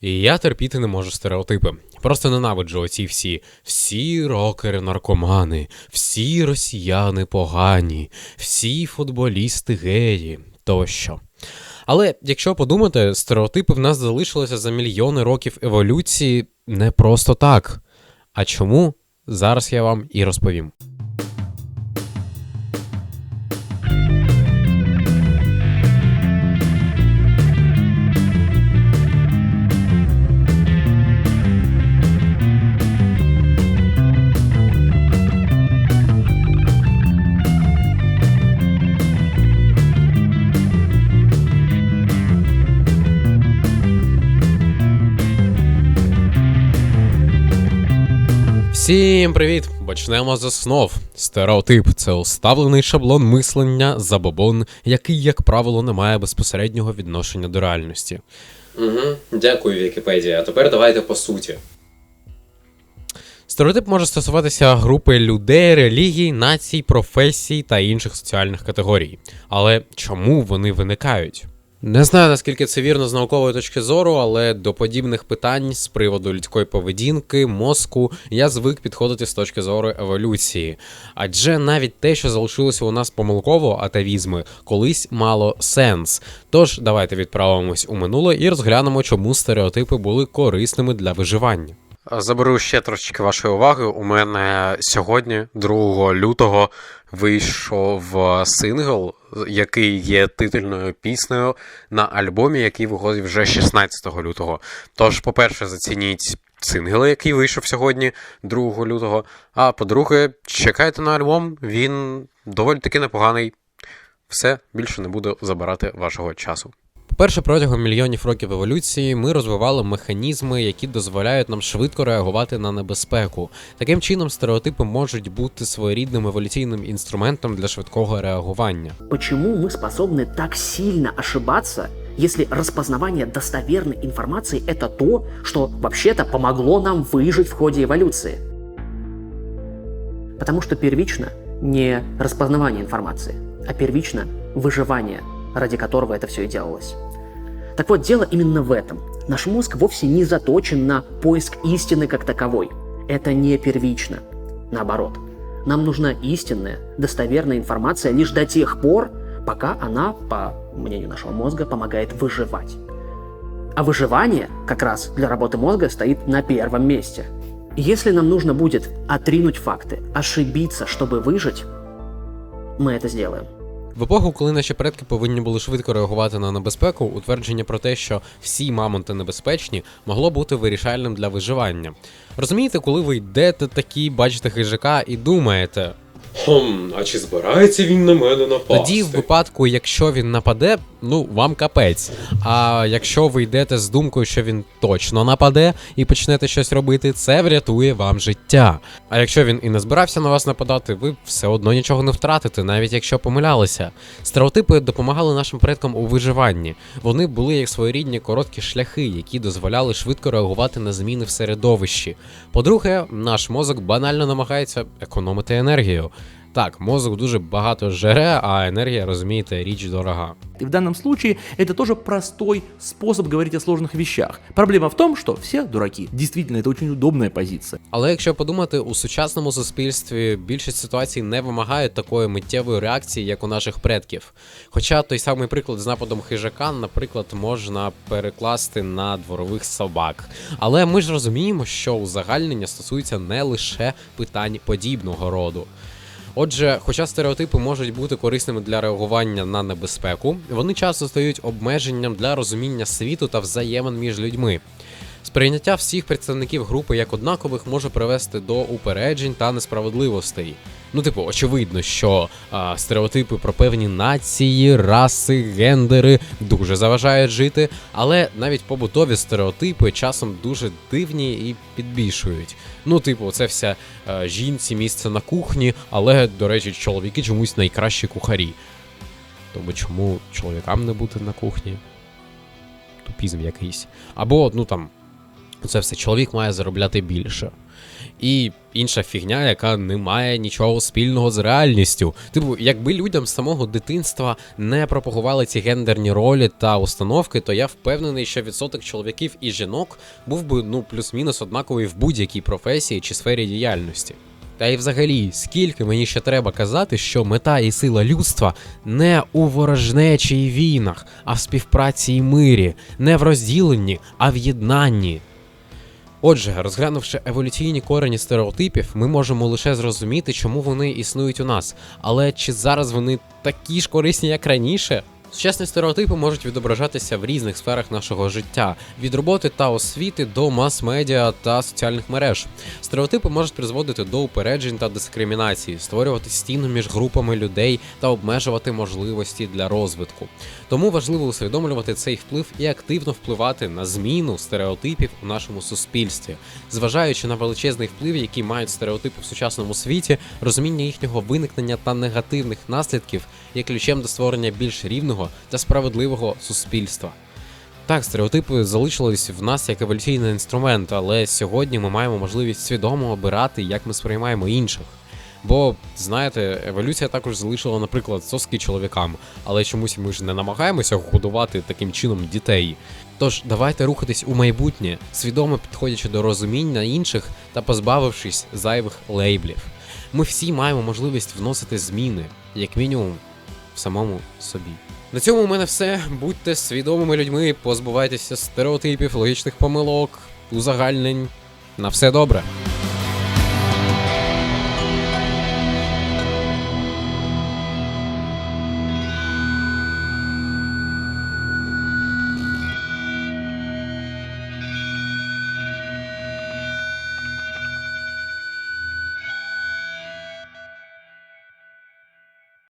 І я терпіти не можу стереотипи. Просто ненавиджу оці всі. Всі рокери наркомани, всі росіяни погані, всі футболісти геї тощо. Але якщо подумати, стереотипи в нас залишилися за мільйони років еволюції не просто так. А чому? Зараз я вам і розповім. Всім привіт! Почнемо з основ. Стереотип це уставлений шаблон мислення, забобон, який, як правило, не має безпосереднього відношення до реальності. Угу, Дякую, Вікіпедія. А тепер давайте по суті. Стереотип може стосуватися групи людей, релігій, націй, професій та інших соціальних категорій. Але чому вони виникають? Не знаю наскільки це вірно з наукової точки зору, але до подібних питань з приводу людської поведінки, мозку я звик підходити з точки зору еволюції. Адже навіть те, що залишилося у нас помилково, атавізми, колись мало сенс. Тож давайте відправимось у минуле і розглянемо, чому стереотипи були корисними для виживання. Заберу ще трошечки вашої уваги. У мене сьогодні, 2 лютого, вийшов сингл, який є титульною піснею на альбомі, який виходить вже 16 лютого. Тож, по-перше, зацініть сингл, який вийшов сьогодні, 2 лютого. А по-друге, чекайте на альбом, він доволі таки непоганий. Все більше не буду забирати вашого часу. По-перше, протягом мільйонів років еволюції ми розвивали механізми, які дозволяють нам швидко реагувати на небезпеку. Таким чином, стереотипи можуть бути своєрідним еволюційним інструментом для швидкого реагування. Почему мы способны так сильно ошибаться, если распознавание достоверной информации это то, что вообще-то помогло нам выжить в ходе эволюции? Потому что первично не распознавание информации, а первично выживание, ради которого это все и делалось. Так вот, дело именно в этом. Наш мозг вовсе не заточен на поиск истины как таковой. Это не первично. Наоборот, нам нужна истинная, достоверная информация лишь до тех пор, пока она, по мнению нашего мозга, помогает выживать. А выживание как раз для работы мозга стоит на первом месте. Если нам нужно будет отринуть факты, ошибиться, чтобы выжить, мы это сделаем. В епоху, коли наші предки повинні були швидко реагувати на небезпеку, утвердження про те, що всі мамонти небезпечні, могло бути вирішальним для виживання. Розумієте, коли ви йдете такі, бачите хижака і думаєте. Хм, а чи збирається він на мене напасти? Тоді, в випадку, якщо він нападе, ну вам капець. А якщо ви йдете з думкою, що він точно нападе і почнете щось робити, це врятує вам життя. А якщо він і не збирався на вас нападати, ви все одно нічого не втратите, навіть якщо помилялися. Стереотипи допомагали нашим предкам у виживанні. Вони були як своєрідні короткі шляхи, які дозволяли швидко реагувати на зміни в середовищі. По-друге, наш мозок банально намагається економити енергію. Так, мозок дуже багато жере, а енергія, розумієте, річ дорога. И в данном случае это тоже простой способ говорить о сложных вещах. Проблема в том, что все дураки. Действительно, это очень удобная позиция. Але якщо подумати, у сучасному суспільстві більшість ситуацій не вимагають такої миттєвої реакції, як у наших предків. Хоча той самий приклад з нападом хижака, наприклад, можна перекласти на дворових собак. Але ми ж розуміємо, що узагальнення стосується не лише питань подібного роду. Отже, хоча стереотипи можуть бути корисними для реагування на небезпеку, вони часто стають обмеженням для розуміння світу та взаємин між людьми. Сприйняття всіх представників групи як однакових може привести до упереджень та несправедливостей. Ну, типу, очевидно, що а, стереотипи про певні нації, раси, гендери дуже заважають жити, але навіть побутові стереотипи часом дуже дивні і підбільшують. Ну, типу, це вся а, жінці місце на кухні, але, до речі, чоловіки чомусь найкращі кухарі. Тому чому чоловікам не бути на кухні? Тупізм якийсь. Або, ну там. Це все чоловік має заробляти більше. І інша фігня, яка не має нічого спільного з реальністю. Типу, якби людям з самого дитинства не пропагували ці гендерні ролі та установки, то я впевнений, що відсоток чоловіків і жінок був би ну плюс-мінус однаковий в будь-якій професії чи сфері діяльності. Та й взагалі, скільки мені ще треба казати, що мета і сила людства не у ворожнечі і війнах, а в співпраці і мирі, не в розділенні, а в єднанні. Отже, розглянувши еволюційні корені стереотипів, ми можемо лише зрозуміти, чому вони існують у нас. Але чи зараз вони такі ж корисні, як раніше? Сучасні стереотипи можуть відображатися в різних сферах нашого життя: від роботи та освіти до мас-медіа та соціальних мереж. Стереотипи можуть призводити до упереджень та дискримінації, створювати стіну між групами людей та обмежувати можливості для розвитку. Тому важливо усвідомлювати цей вплив і активно впливати на зміну стереотипів у нашому суспільстві, зважаючи на величезний вплив, який мають стереотипи в сучасному світі, розуміння їхнього виникнення та негативних наслідків є ключем до створення більш рівного та справедливого суспільства. Так, стереотипи залишились в нас як еволюційний інструмент, але сьогодні ми маємо можливість свідомо обирати, як ми сприймаємо інших. Бо, знаєте, еволюція також залишила, наприклад, соски чоловікам, але чомусь ми ж не намагаємося годувати таким чином дітей. Тож давайте рухатись у майбутнє, свідомо підходячи до розуміння інших та позбавившись зайвих лейблів. Ми всі маємо можливість вносити зміни, як мінімум, в самому собі. На цьому у мене все. Будьте свідомими людьми, позбувайтеся стереотипів, логічних помилок, узагальнень. На все добре.